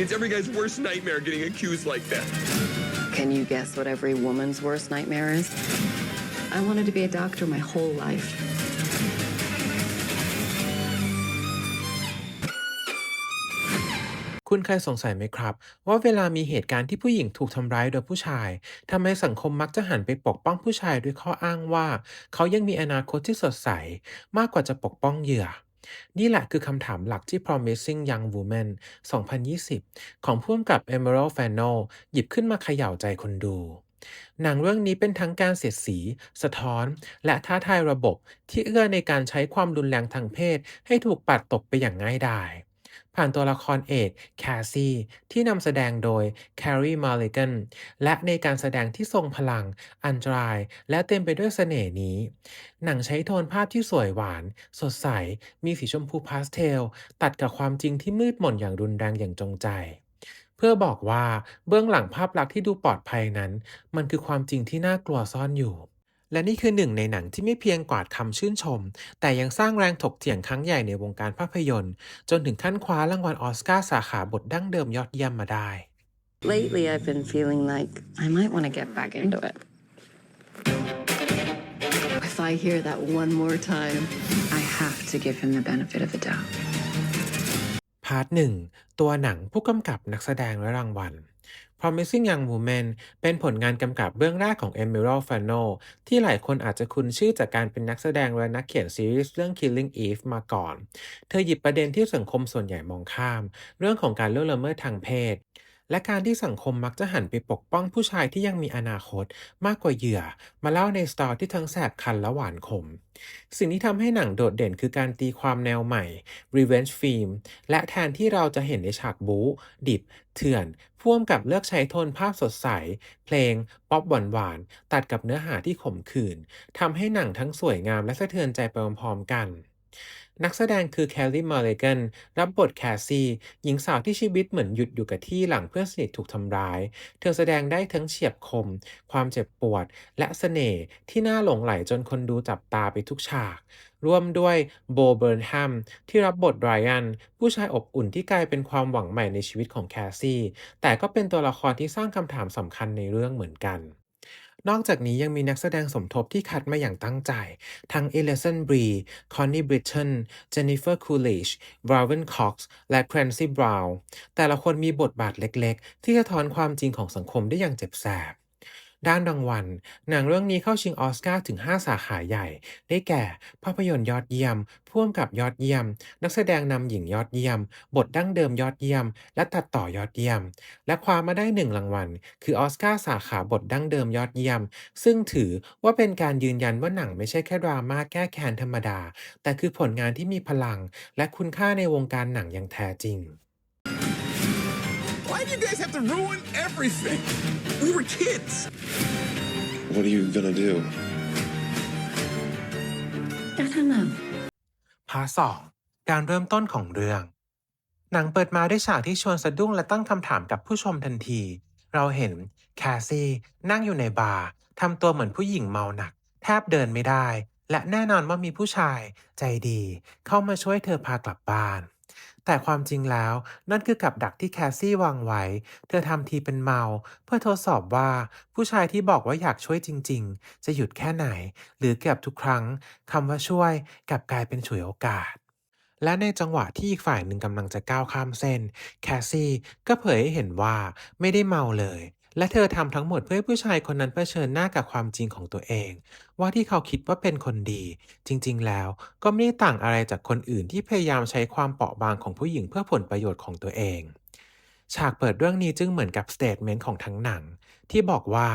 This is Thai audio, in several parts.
It's every guy's worst nightmare getting accused like that. Can you guess what every woman's worst nightmare is? I wanted to be a doctor my whole life. คุณเคยสงสัยไหมครับ ว่าเวลามีเหตุการณ์ที่ผู้หญิงถูกทำร้ายโดยผู้ชายทำไมสังคมมักจะหันไปปกป้องผู้ชายด้วยข้ออ้างว่า เขายังมีอนาคตที่สดใส มากกว่าจะปกป้องเหยื่อ นี่แหละคือคำถามหลักที่ Promising Young Woman 2020 ของพ่วงกับ Emerald Fennell หยิบขึ้นมาเขย่าใจคนดู หนังเรื่องนี้เป็นทั้งการเสียดสี สะท้อน และท้าทายระบบที่เอื้อในการใช้ความรุนแรงทางเพศให้ถูกปัดตกไปอย่างง่ายดาย ผ่านตัวละครเอกแคสซี่ที่นำแสดงโดยแคร์รีมาร์เลกันและในการแสดงที่ทรงพลัง อันตราย และเต็มไปด้วยเสน่ห์นี้ หนังใช้โทนภาพที่สวยหวาน สดใส มีสีชมพูพาสเทล ตัดกับความจริงที่มืดมนอย่างรุนแรงอย่างจงใจ เพื่อบอกว่าเบื้องหลังภาพลักษณ์ที่ดูปลอดภัยนั้น มันคือความจริงที่น่ากลัวซ่อนอยู่ และนี่คือหนึ่งในหนังที่ไม่เพียงกวาดคำชื่นชม แต่ยังสร้างแรงถกเถียงครั้งใหญ่ในวงการภาพยนตร์ จนถึงขั้นคว้ารางวัลออสการ์สาขาบทดั้งเดิมยอดเยี่ยมมาได้ Lately, I've been feeling like I might want to get back into it. If I hear that one more time, I have to give him the benefit of the doubt. พาร์ทหนึ่งตัวหนังผู้กำกับนักแสดงและรางวัล Promising Young Woman เป็นผลงานกำกับเบื้องแรกของ Emerald Fennell ที่หลายคนอาจจะคุ้นชื่อจากการเป็นนักแสดงและนักเขียนซีรีส์เรื่อง Killing Eve มาก่อน เธอหยิบประเด็นที่สังคมส่วนใหญ่มองข้าม เรื่องของการล่วงละเมิดทางเพศ และการที่สังคมมักจะหันไปปกป้องผู้ชายที่ยังมีอนาคตมากกว่าเหยื่อ มาเล่าในสตอรี่ที่ทั้งแสบคันและหวานขม สิ่งที่ทำให้หนังโดดเด่นคือการตีความแนวใหม่ Revenge Film และแทนที่เราจะเห็นในฉากบู๊ดิบ เถื่อน พ่วงกับเลือกใช้โทนภาพสดใส เพลง ป๊อปหวานๆ ตัดกับเนื้อหาที่ขมขื่นทำให้หนังทั้งสวยงามและสะเทือนใจไปพร้อมๆกัน นักแสดงคือแคลรี่มาร์เลกันรับบทแคสซี่ หญิงสาวที่ชีวิตเหมือนหยุดอยู่กับที่หลังเพื่อนสนิทถูกทำร้าย เธอแสดงได้ทั้งเฉียบคม ความเจ็บปวด และเสน่ห์ที่น่าหลงไหลจนคนดูจับตาไปทุกฉาก ร่วมด้วยโบเบิร์นแฮมที่รับบทไรอัน ผู้ชายอบอุ่นที่กลายเป็นความหวังใหม่ในชีวิตของแคสซี่ แต่ก็เป็นตัวละครที่สร้างคำถามสำคัญในเรื่องเหมือนกัน นอกจากนี้ยังมีนักแสดงสมทบที่คัดมาอย่างตั้งใจ ทั้งเอเลสันบรีคอนนี่บริตเทนเจนนิเฟอร์คูลิชบราวเวนคอกซ์และแครนซี่บราวน์แต่ละคนมีบทบาทเล็กๆ ที่สะท้อนความจริงของสังคมได้อย่างเจ็บแสบ ด้านรางวัล หนังเรื่องนี้เข้าชิงออสการ์ถึง 5 สาขาใหญ่ ได้แก่ ภาพยนตร์ยอดเยี่ยมพ่วงกับยอดเยี่ยม นักแสดงนำหญิงยอดเยี่ยม บทดั้งเดิมยอดเยี่ยม และตัดต่อยอดเยี่ยม และคว้ามาได้หนึ่งรางวัล คือออสการ์สาขาบทดั้งเดิมยอดเยี่ยม ซึ่งถือว่าเป็นการยืนยันว่าหนังไม่ใช่แค่ดราม่าแก้แค้นธรรมดา แต่คือผลงานที่มีพลัง และคุณค่าในวงการหนังอย่างแท้จริง Why do you guys have to ruin everything? We were kids. What are you gonna do? I don't know. พาร์ทสองการเริ่มต้นของเรื่อง หนังเปิดมาด้วยฉากที่ชวนสะดุ้งและตั้งคำถามกับผู้ชมทันที เราเห็นแคสซี่นั่งอยู่ในบาร์ทำตัวเหมือนผู้หญิงเมาหนัก แทบเดินไม่ได้ และแน่นอนว่ามีผู้ชายใจดี เข้ามาช่วยเธอพากลับบ้าน แต่ความจริงแล้ว นั่นคือกับดักที่แคสซี่วางไว้ เธอทำทีเป็นเมา เพื่อทดสอบว่า ผู้ชายที่บอกว่าอยากช่วยจริง ๆ จะหยุดแค่ไหน หรือเกือบทุกครั้งคำว่าช่วยกลับกลายเป็นฉวยโอกาสและในจังหวะที่อีกฝ่ายหนึ่งกำลังจะก้าวข้ามเส้น แคสซี่ก็เผยให้เห็นว่าไม่ได้เมาเลย และเธอทำทั้งหมดเพื่อให้ผู้ชายคนนั้นเผชิญหน้ากับความจริงของตัวเอง ว่าที่เขาคิดว่าเป็นคนดี จริง ๆ แล้วก็ไม่ได้ต่างอะไรจากคนอื่นที่พยายามใช้ความเปราะบางของผู้หญิงเพื่อผลประโยชน์ของตัวเอง ฉากเปิดเรื่องนี้จึงเหมือนกับสเตทเมนต์ของทั้งหนัง ที่บอกว่า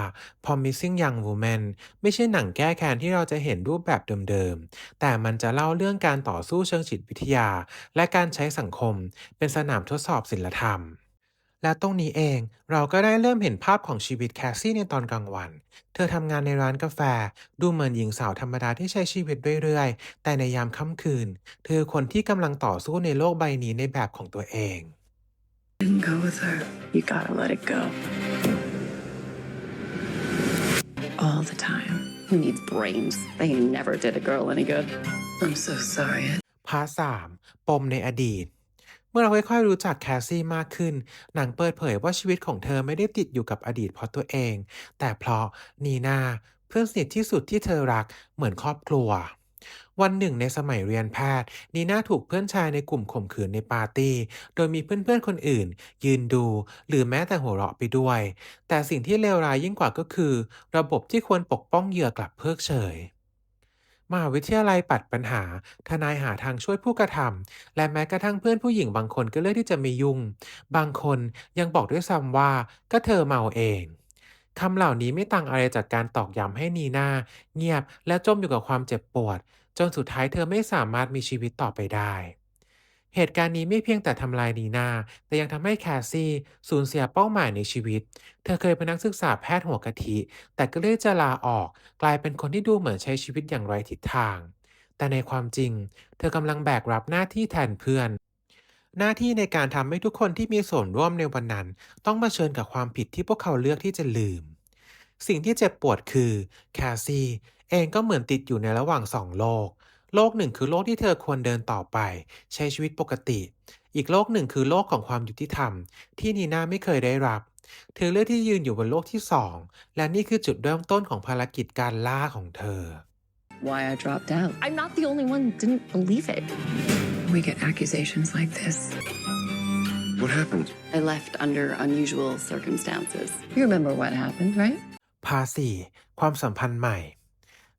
Promising Young Woman ไม่ใช่หนังแก้แค้นที่เราจะเห็นรูปแบบเดิมๆ แต่มันจะเล่าเรื่องการต่อสู้เชิงจิตวิทยา และการใช้สังคม เป็นสนามทดสอบศิลธรรม และตรงนี้เองเราก็ได้เริ่มเห็นภาพของชีวิตแคสซี่ในตอนกลางวัน เธอทำงานในร้านกาแฟ ดูเหมือนหญิงสาวธรรมดาที่ใช้ชีวิตเรื่อยๆ แต่ในยามค่ำคืน เธอคนที่กำลังต่อสู้ในโลกใบนี้ในแบบของตัวเอง Didn't go with her. You gotta let it go. All the time. Who needs brains? They never did a girl any good. I'm so sorry. พาร์ทสามปมในอดีต มื่อเราค่อยๆรู้จักแคสซี่มากขึ้น หนังเปิดเผยว่าชีวิตของเธอไม่ได้ติดอยู่กับอดีตเพราะตัวเอง แต่เพราะนีนาเพื่อนสนิทที่สุดที่เธอรักเหมือนครอบครัววันหนึ่งในสมัยเรียนแพทย์ นีน่าถูกเพื่อนชายในกลุ่มข่มขืนในปาร์ตี้ โดยมีเพื่อนๆคนอื่น ยืนดู หรือแม้แต่หัวเราะไปด้วย แต่สิ่งที่เลวร้ายยิ่งกว่าก็คือ ระบบที่ควรปกป้องเหยื่อกลับเพิกเฉย มหาวิทยาลัยปัดปัญหา ทนายหาทางช่วยผู้กระทำและแม้กระทั่งเพื่อนผู้หญิงบางคนก็เลือกที่จะไม่ยุ่ง บางคนยังบอกด้วยซ้ำว่าก็เธอเมาเองคำเหล่านี้ไม่ต่างอะไรจากการตอกย้ำให้นีนาเงียบและจมอยู่กับความเจ็บปวด จนสุดท้ายเธอไม่สามารถมีชีวิตต่อไปได้ เหตุการณ์นี้ไม่เพียงแต่ทำลายนีนาแต่ยังทำให้แคสซี่สูญเสียเป้าหมายในชีวิต เธอเคยเป็นนักศึกษาแพทย์หัวกะทิ แต่ก็เลือกจะลาออก กลายเป็นคนที่ดูเหมือนใช้ชีวิตอย่างไร้ทิศทาง แต่ในความจริง เธอกำลังแบกรับหน้าที่แทนเพื่อน หน้าที่ในการทำให้ทุกคนที่มีส่วนร่วมในวันนั้น ต้องมาเชิญกับความผิดที่พวกเขาเลือกที่จะลืม สิ่งที่เจ็บปวดคือแคสซี่เองก็เหมือนติดอยู่ในระหว่างสองโลก โลกหนึ่งคือโลกที่เธอควรเดินต่อไป ใช้ชีวิตปกติ อีกโลกหนึ่งคือโลกของความยุติธรรม ที่นีน่าไม่เคยได้รับ เธอเลือกที่ยืนอยู่บนโลกที่สอง และนี่คือจุดเริ่มต้นของภารกิจการล่าของเธอ Why I dropped out. I'm not the only one who didn't believe it. We get accusations like this. What happened? I left under unusual circumstances. You remember what happened, right? พาสี่ความสัมพันธ์ใหม่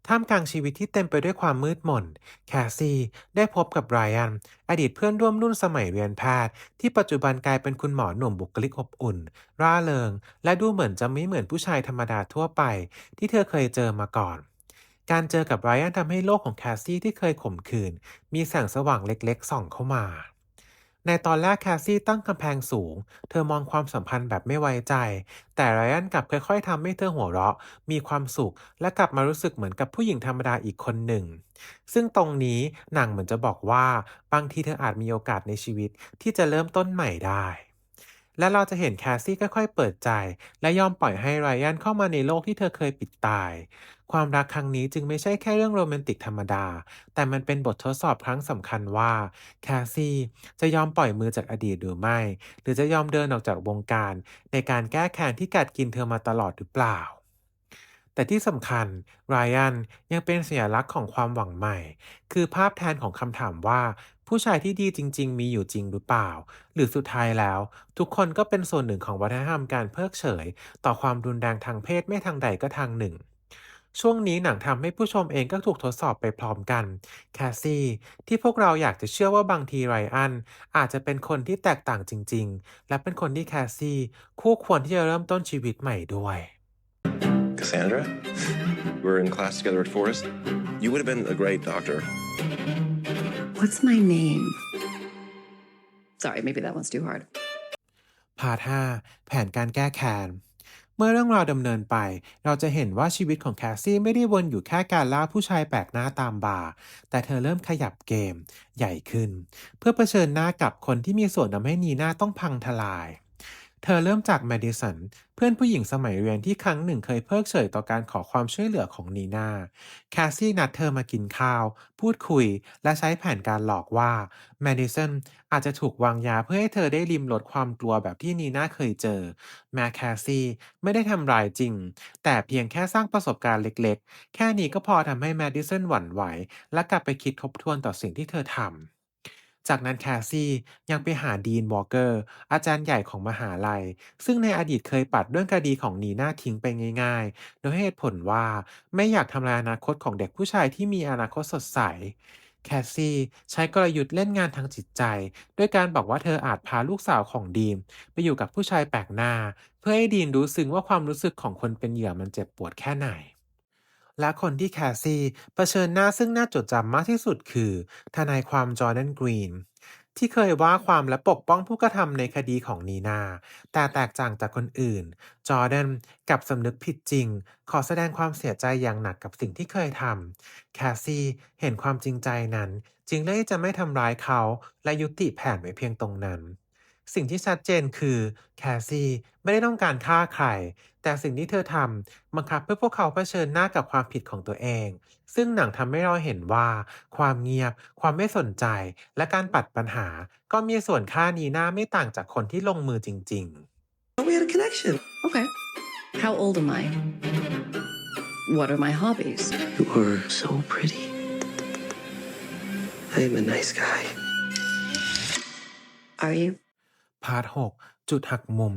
ท่ามกลางชีวิตที่เต็มไปด้วยความมืดมน แคสซี่ได้พบกับไรอัน อดีตเพื่อนร่วมรุ่นสมัยเรียนแพทย์ ที่ปัจจุบันกลายเป็นคุณหมอหนุ่มบุคลิกอบอุ่น ร่าเริง และดูเหมือนจะไม่เหมือนผู้ชายธรรมดาทั่วไป ที่เธอเคยเจอมาก่อน การเจอกับไรอันทำให้โลกของแคสซี่ที่เคยข่มขืน มีแสงสว่างเล็กๆส่องเข้ามา ในตอนแรกแคสซี่ตั้งกำแพงสูง เธอมองความสัมพันธ์แบบไม่ไว้ใจ แต่ไรอันกลับค่อยๆทำให้เธอหัวเราะ มีความสุข และกลับมารู้สึกเหมือนกับผู้หญิงธรรมดาอีกคนหนึ่ง ซึ่งตรงนี้หนังเหมือนจะบอกว่า บางทีเธออาจมีโอกาสในชีวิตที่จะเริ่มต้นใหม่ได้ และเราจะเห็นแคสซี่ค่อยๆเปิดใจ และยอมปล่อยให้ไรอันเข้ามาในโลกที่เธอเคยปิดตาย ความรักครั้งนี้จึงไม่ใช่แค่เรื่องโรแมนติกธรรมดา แต่มันเป็นบททดสอบครั้งสำคัญว่าแคสซี่จะยอมปล่อยมือจากอดีตหรือไม่ หรือจะยอมเดินออกจากวงการ ในการแก้แค้นที่กัดกินเธอมาตลอดหรือเปล่า แต่ที่สำคัญไรอันยังเป็นสัญลักษณ์ของความหวังใหม่ คือภาพแทนของคำถามว่า ผู้ชายที่ดีจริง ๆ มีอยู่จริงหรือเปล่า หรือสุดท้ายแล้ว ทุกคนก็เป็นส่วนหนึ่งของวัฒนธรรมการเพิกเฉย ต่อความรุนแรงทางเพศไม่ทางใดก็ทางหนึ่งช่วงนี้หนังทำให้ผู้ชมเองก็ถูกทดสอบไปพร้อมกัน แคสซี่ ที่พวกเราอยากจะเชื่อว่าบางทีไรอัน อาจจะเป็นคนที่แตกต่างจริง ๆ และเป็นคนที่แคสซี่ คู่ควรที่จะเริ่มต้นชีวิตใหม่ด้วย Cassandra? We were in class together at Forest. You would have been a great doctor. What's my name? Sorry, maybe that one's too hard. พาร์ท5แผนการแก้แค้นเมื่อเรื่องราวดำเนินไป เราจะเห็นว่าชีวิตของแคสซี่ไม่ได้วนอยู่แค่การล่าผู้ชายแปลกหน้าตามบาร์ แต่เธอเริ่มขยับเกม ใหญ่ขึ้น เพื่อเผชิญหน้ากับคนที่มีส่วนทำให้นีน่าต้องพังทลาย เธอเริ่มจากแมดิสัน เพื่อนผู้หญิงสมัยเรียนที่ครั้งหนึ่งเคยเพิกเฉยต่อการขอความช่วยเหลือของนีนาแคสซี่นัดเธอมากินข้าว พูดคุย และใช้แผนการหลอกว่าแมดิสันอาจจะถูกวางยาเพื่อให้เธอได้ริมลดความกลัวแบบที่นีนาเคยเจอ แม้แคสซี่ไม่ได้ทำร้ายจริง แต่เพียงแค่สร้างประสบการณ์เล็กๆ แค่นี้ก็พอทำให้แมดิสันหวั่นไหว และกลับไปคิดทบทวนต่อสิ่งที่เธอทำ จากนั้นแคสซี่ยังไปหาดีนวอลเกอร์ อาจารย์ใหญ่ของมหาลัย ซึ่งในอดีตเคยปัดเรื่องคดีของนีน่าทิ้งไปง่าย ๆ โดยเหตุผลว่าไม่อยากทำลายอนาคตของเด็กผู้ชายที่มีอนาคตสดใสแคสซี่ใช้กลยุทธ์เล่นงานทางจิตใจ ด้วยการบอกว่าเธออาจพาลูกสาวของดีม ไปอยู่กับผู้ชายแปลกหน้า เพื่อให้ดีนรู้ซึ้งว่าความรู้สึกของคนเป็นเหยื่อมันเจ็บปวดแค่ไหน และคนที่แคสซี่เผชิญหน้าซึ่งน่าจดจำมากที่สุดคือ ทนายความจอร์แดนกรีน ที่เคยว่าความและปกป้องผู้กระทำในคดีของนีนา แต่แตกต่างจากคนอื่น จอร์แดนกลับสำนึกผิดจริง ขอแสดงความเสียใจอย่างหนักกับสิ่งที่เคยทำแคสซี่เห็นความจริงใจนั้น จึงเลือกจะไม่ทำร้ายเขาและยุติแผนไว้เพียงตรงนั้น สิ่งที่ชัดเจนคือแคสซี่ไม่ได้ต้องการฆ่าใคร แต่สิ่งที่เธอทำบังคับเพื่อพวกเขาเผชิญหน้ากับความผิดของตัวเอง ซึ่งหนังทำให้เราเห็นว่า ความเงียบ ความไม่สนใจ และการปัดปัญหา ก็มีส่วนค่านีหน้าไม่ต่างจากคนที่ลงมือจริง ๆ We had a connection. Okay. How old am I? What are my hobbies? You were so pretty. I am a nice guy. Are you? พาร์ท6จุดหักมุม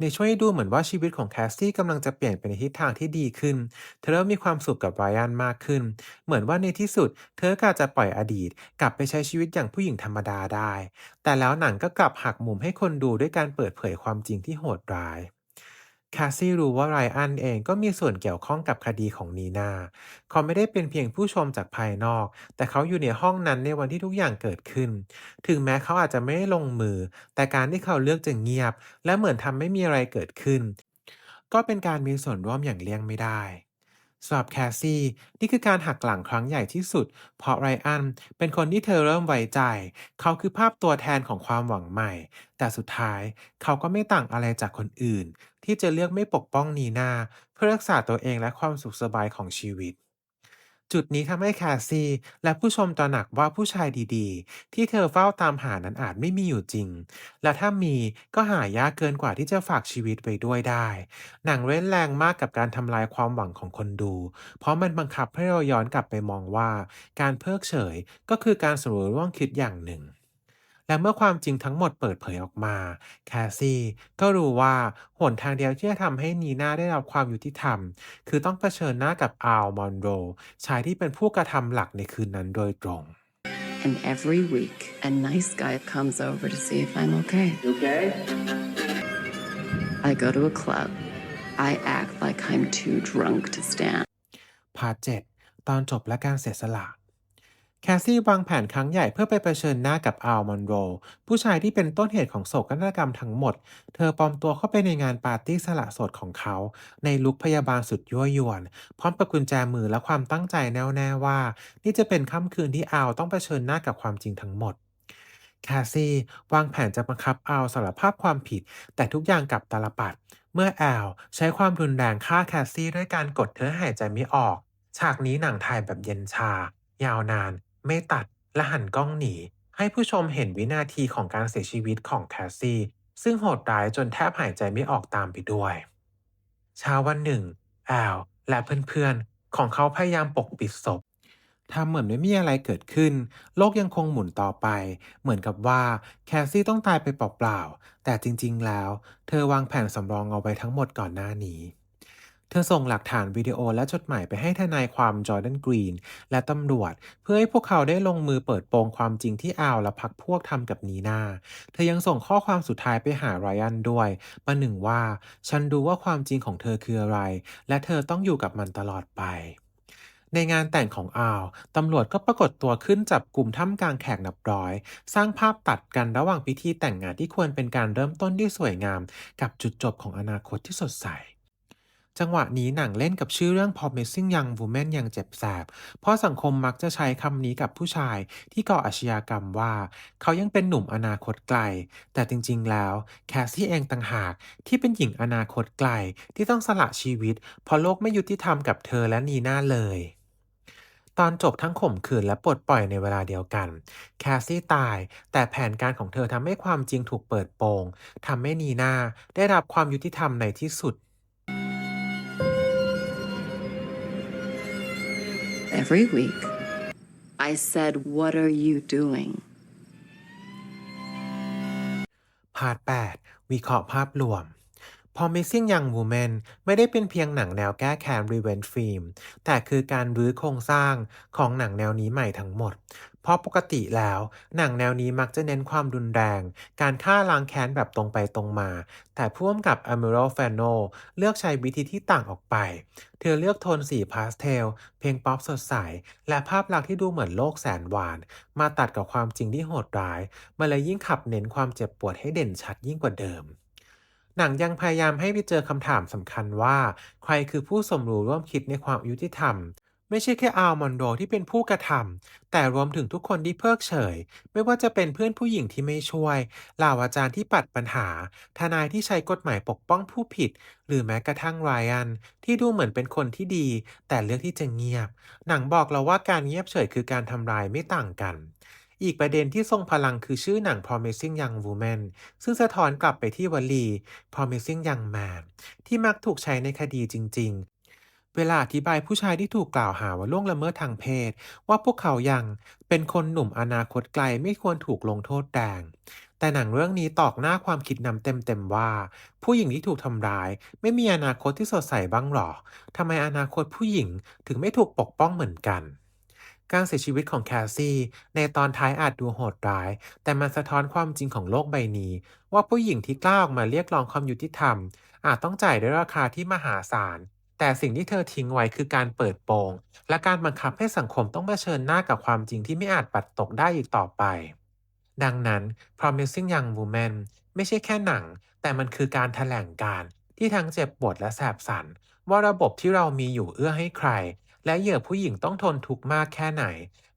ในช่วยให้ดูเหมือนว่าชีวิตของแคสซี่กำลังจะเปลี่ยนไปในทิศทางที่ดีขึ้น เธอเริ่มมีความสุขกับไรอันมากขึ้น เหมือนว่าในที่สุด เธอก็อาจะปล่อยอดีต กลับไปใช้ชีวิตอย่างผู้หญิงธรรมดาได้ แต่แล้วหนังก็กลับหักมุมให้คนดูด้วยการเปิดเผยความจริงที่โหดร้าย แคสซี่รู้ว่าไรอันเองก็มีส่วนเกี่ยวข้องกับคดีของนีนาเขาไม่ได้เป็นเพียงผู้ชมจากภายนอก แต่เขาอยู่ในห้องนั้นในวันที่ทุกอย่างเกิดขึ้น ถึงแม้เขาอาจจะไม่ได้ลงมือ แต่การที่เขาเลือกจะเงียบ และเหมือนทำไม่มีอะไรเกิดขึ้น ก็เป็นการมีส่วนร่วมอย่างเลี่ยงไม่ได้ สำหรับแคสซี่นี่คือการหักหลังครั้งใหญ่ที่สุด เพราะไรอันเป็นคนที่เธอเริ่มไว้ใจ เขาคือภาพตัวแทนของความหวังใหม่ แต่สุดท้ายเขาก็ไม่ต่างอะไรจากคนอื่น ที่จะเลือกไม่ปกป้องนีนาเพื่อรักษาตัวเองและความสุขสบายของชีวิต จุดนี้ทำให้แคสซี่และผู้ชมตระหนักว่าผู้ชายดีๆ ที่เธอเฝ้าตามหานั้นอาจไม่มีอยู่จริง และถ้ามีก็หายากเกินกว่าที่จะฝากชีวิตไปด้วยได้ หนังเร้นแรงมากกับการทำลายความหวังของคนดู เพราะมันบังคับให้เราย้อนกลับไปมองว่า การเพิกเฉยก็คือการสำรวจร่วงคิดอย่างหนึ่ง และเมื่อความจริงทั้งหมดเปิดเผยออกมา แคสซี่ก็รู้ว่าหนทางเดียวที่จะทำให้นีน่าได้รับความยุติธรรม คือต้องเผชิญหน้ากับอัลมอนโรชายที่เป็นผู้กระทำหลักในคืนนั้นโดยตรง And every week, a nice guy comes over to see if I'm okay. You okay? I go to a club. I act like I'm too drunk to stand. พาร์ท7ตอนจบและการเสียสละ แคสซี่วางแผนครั้งใหญ่เพื่อไปเผชิญหน้ากับอัลมอนโร ผู้ชายที่เป็นต้นเหตุของโศกนาฏกรรมทั้งหมด เธอปลอมตัวเข้าไปในงานปาร์ตี้สละสดของเขา ในลุคพยาบาลสุดยั่วยวน พร้อมกับกุญแจมือและความตั้งใจแน่วแน่ว่า นี่จะเป็นค่ำคืนที่อัลต้องเผชิญหน้ากับความจริงทั้งหมดแคสซี่วางแผนจะบังคับอัลสารภาพความผิด แต่ทุกอย่างกลับตาลปัด เมื่อแอลใช้ความรุนแรงฆ่าแคสซี่ด้วยการกดเธอให้หายใจไม่ออก ฉากนี้หนังถ่ายแบบเย็นชา ยาวนาน ไม่ตัดและหันกล้องหนี ให้ผู้ชมเห็นวินาทีของการเสียชีวิตของแคสซี่ ซึ่งโหดร้ายจนแทบหายใจไม่ออกตามไปด้วย เช้าวันหนึ่งแอลและเพื่อนๆ ของเขาพยายามปกปิดศพทำเหมือนไม่มีอะไรเกิดขึ้น โลกยังคงหมุนต่อไป เหมือนกับว่าแคสซี่ต้องตายไปเปล่าๆ แต่จริงๆ แล้ว เธอวางแผนสำรองเอาไว้ทั้งหมดก่อนหน้านี้ เธอส่งหลักฐานวิดีโอและจดหมายไปให้ทนายความจอร์แดนกรีน และตำรวจ เพื่อให้พวกเขาได้ลงมือเปิดโปงความจริงที่อาวและพักพวกทำกับนีนาเธอยังส่งข้อความสุดท้ายไปหาไรอันด้วยประหนึ่งว่า ฉันรู้ว่าความจริงของเธอคืออะไร และเธอต้องอยู่กับมันตลอดไปในงานแต่งของอาว ตำรวจก็ปรากฏตัวขึ้นจับกลุ่มท่ามกลางแขกนับร้อย สร้างภาพตัดกันระหว่างพิธีแต่งงานที่ควรเป็นการเริ่มต้นที่สวยงาม กับจุดจบของอนาคตที่สดใส จังหวะนี้หนังเล่นกับชื่อเรื่อง Promising Young Woman อย่างเจ็บแสบ เพราะสังคมมักจะใช้คำนี้กับผู้ชายที่ก่ออาชญากรรมว่า เขายังเป็นหนุ่มอนาคตไกล แต่จริงๆ แล้ว แคสซี่เองต่างหากที่เป็นหญิงอนาคตไกลที่ต้องสละชีวิต เพราะโลกไม่ยุติธรรมกับเธอและนีน่าเลยตอนจบทั้งข่มขืนและปลดปล่อยในเวลาเดียวกัน แคสซี่ตาย แต่แผนการของเธอทำให้ความจริงถูกเปิดโปงทำให้นีนาได้รับความยุติธรรมในที่สุด Every week, I said, What are you doing? พาร์ท 8 วิเคราะห์ภาพรวม พอ Missing Young Woman ไม่ได้เป็นเพียงหนังแนวแก้แค้น Revenge Film แต่คือการรื้อโครงสร้างของหนังแนวนี้ใหม่ทั้งหมด เพราะปกติแล้ว หนังแนวนี้มักจะเน้นความรุนแรง การฆ่าล้างแค้นแบบตรงไปตรงมา แต่พ่วงกับ Emerald Fennell เลือกใช้วิธีที่ต่างออกไป เธอเลือกโทนสีพาสเทล เพลงป๊อปสดใส และภาพลักษณ์ที่ดูเหมือนโลกแสนหวาน มาตัดกับความจริงที่โหดร้ายมันเลยยิ่งขับเน้นความเจ็บปวดให้เด่นชัดยิ่งกว่าเดิม หนังยังพยายามให้ไปเจอคำถามสำคัญว่า ใครคือผู้สมรู้ร่วมคิดในความยุติธรรม ไม่ใช่แค่อัลมอนโดที่เป็นผู้กระทำแต่รวมถึงทุกคนที่เพิกเฉย ไม่ว่าจะเป็นเพื่อนผู้หญิงที่ไม่ช่วยเหล่าอาจารย์ที่ปัดปัญหา ทนายที่ใช้กฎหมายปกป้องผู้ผิด หรือแม้กระทั่งไรอัน ที่ดูเหมือนเป็นคนที่ดี แต่เลือกที่จะเงียบ หนังบอกเราว่าการเงียบเฉยคือการทำลายไม่ต่างกัน อีกประเด็นที่ทรงพลังคือชื่อหนัง Promising Young Woman ซึ่งสะท้อนกลับไปที่วลี Promising Young Man ที่มักถูกใช้ในคดีจริง ๆ เวลาอธิบายผู้ชายที่ถูกกล่าวหาว่าล่วงละเมิดทางเพศ ว่าพวกเขายังเป็นคนหนุ่มอนาคตไกลไม่ควรถูกลงโทษแรงแต่หนังเรื่องนี้ตอกหน้าความคิดนำเต็มๆว่า ผู้หญิงที่ถูกทำร้าย ไม่มีอนาคตที่สดใสบ้างหรอทำไมอนาคตผู้หญิงถึงไม่ถูกปกป้องเหมือนกัน การเสียชีวิตของแคสซี่ ในตอนท้ายอาจดูโหดร้าย แต่มันสะท้อนความจริงของโลกใบนี้ ว่าผู้หญิงที่กล้าออกมาเรียกร้องความยุติธรรม อาจต้องจ่ายด้วยราคาที่มหาศาล แต่สิ่งที่เธอทิ้งไว้คือการเปิดโปง และการบังคับให้สังคมต้องเผชิญหน้ากับความจริงที่ไม่อาจปัดตกได้อีกต่อไป ดังนั้น Promising Young Woman ไม่ใช่แค่หนัง แต่มันคือการแถลงการที่ทั้งเจ็บปวดและแสบสันว่าระบบที่เรามีอยู่เอื้อให้ใคร และเหยื่อผู้หญิงต้องทนทุกข์มากแค่ไหน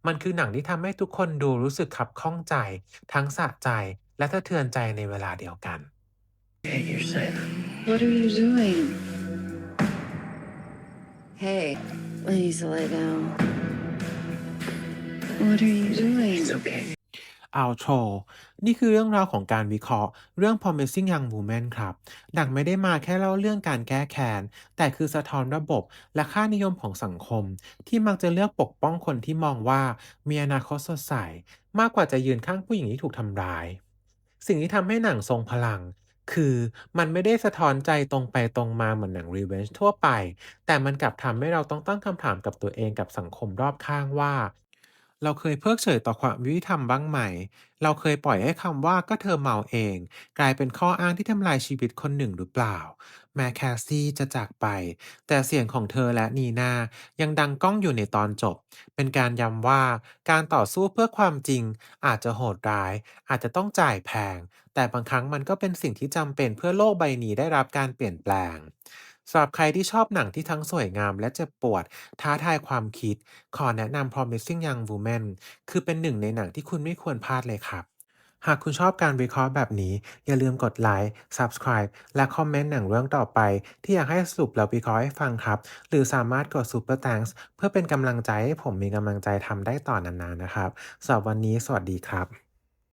มันคือหนังที่ทำให้ทุกคนดูรู้สึกขับข้องใจ ทั้งสะใจและสะเทือนใจในเวลาเดียวกัน Okay, you're safe. What are you doing? Hey, please lay down. What are you doing? It's okay. Outro นี่คือเรื่องราวของการวิเคราะห์ เรื่อง Promising Young Woman ครับ หนังไม่ได้มาแค่เล่าเรื่องการแก้แค้น แต่คือสะท้อนระบบและค่านิยมของสังคม ที่มักจะเลือกปกป้องคนที่มองว่ามีอนาคตสดใส มากกว่าจะยืนข้างผู้หญิงที่ถูกทำร้าย สิ่งที่ทำให้หนังทรงพลังคือมันไม่ได้สะท้อนใจตรงไปตรงมาเหมือนหนัง Revenge ทั่วไป แต่มันกลับทำให้เราต้องตั้งคำถามกับตัวเองกับสังคมรอบข้างว่า เราเคยเพิกเฉยต่อความยุติธรรมบ้างไหม เราเคยปล่อยให้คำว่าก็เธอเมาเอง กลายเป็นข้ออ้างที่ทำลายชีวิตคนหนึ่งหรือเปล่า แม้แคสซี่จะจากไป แต่เสียงของเธอและนีนายังดังก้องอยู่ในตอนจบ เป็นการย้ำว่าการต่อสู้เพื่อความจริง อาจจะโหดร้าย อาจจะต้องจ่ายแพง แต่บางครั้งมันก็เป็นสิ่งที่จำเป็นเพื่อโลกใบนี้ได้รับการเปลี่ยนแปลง สำหรับใครที่ชอบหนังที่ทั้งสวยงามและเจ็บปวด ท้าทายความคิด ขอแนะนำ Promising Young Woman คือเป็นหนึ่งในหนังที่คุณไม่ควรพลาดเลยครับ หากคุณชอบการวิเคราะห์แบบนี้ อย่าลืมกดไลค์ Subscribe และคอมเมนต์หนังเรื่องต่อไป ที่อยากให้สรุปแล้ววิเคราะห์ให้ฟังครับ หรือสามารถกด Super Thanks เพื่อเป็นกำลังใจให้ผมมีกำลังใจทำได้ต่อนานๆนะครับสำหรับวันนี้สวัสดีครับ